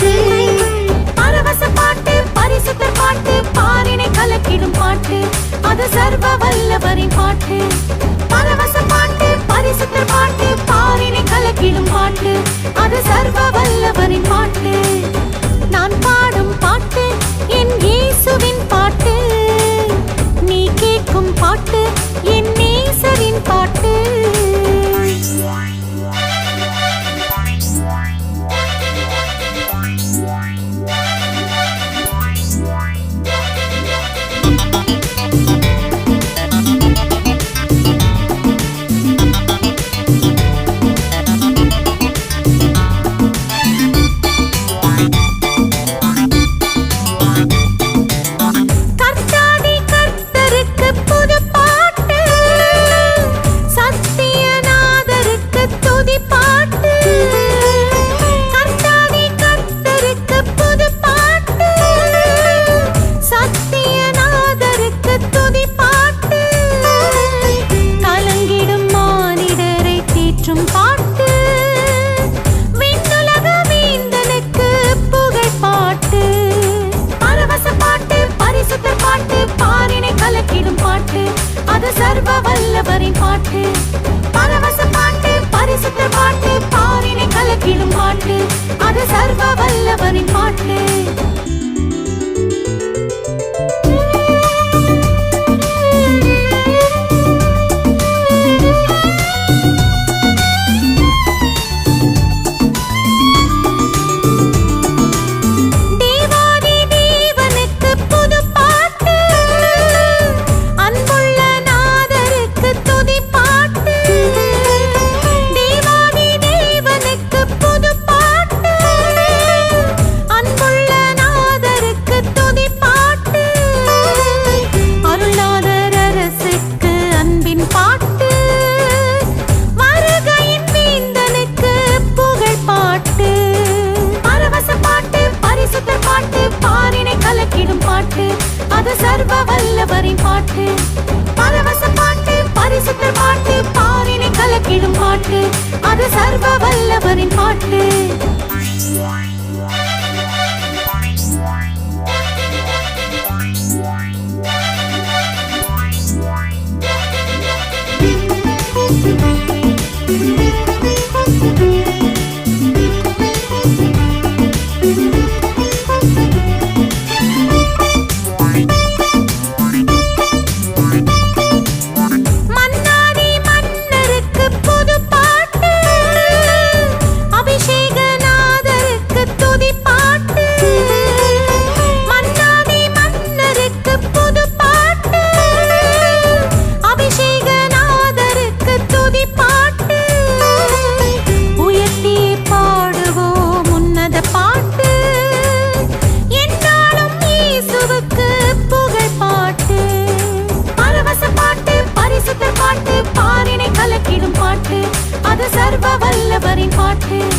பாட்டு பரவச பாட்டு பரிசுத்த பாட்டு பாரினை கலக்கிடும் பாட்டு. அது சர்வ வல்லவரின் பாட்டு. பாட்டு. Hey. அது சர்வ வல்லவரின் பாட்டு. பரவச பாட்டு பரிசுத்த பாட்டு பாரினை கலக்கிடும் பாட்டு. அது சர்வ வல்லவரின் பாட்டு. মাঠে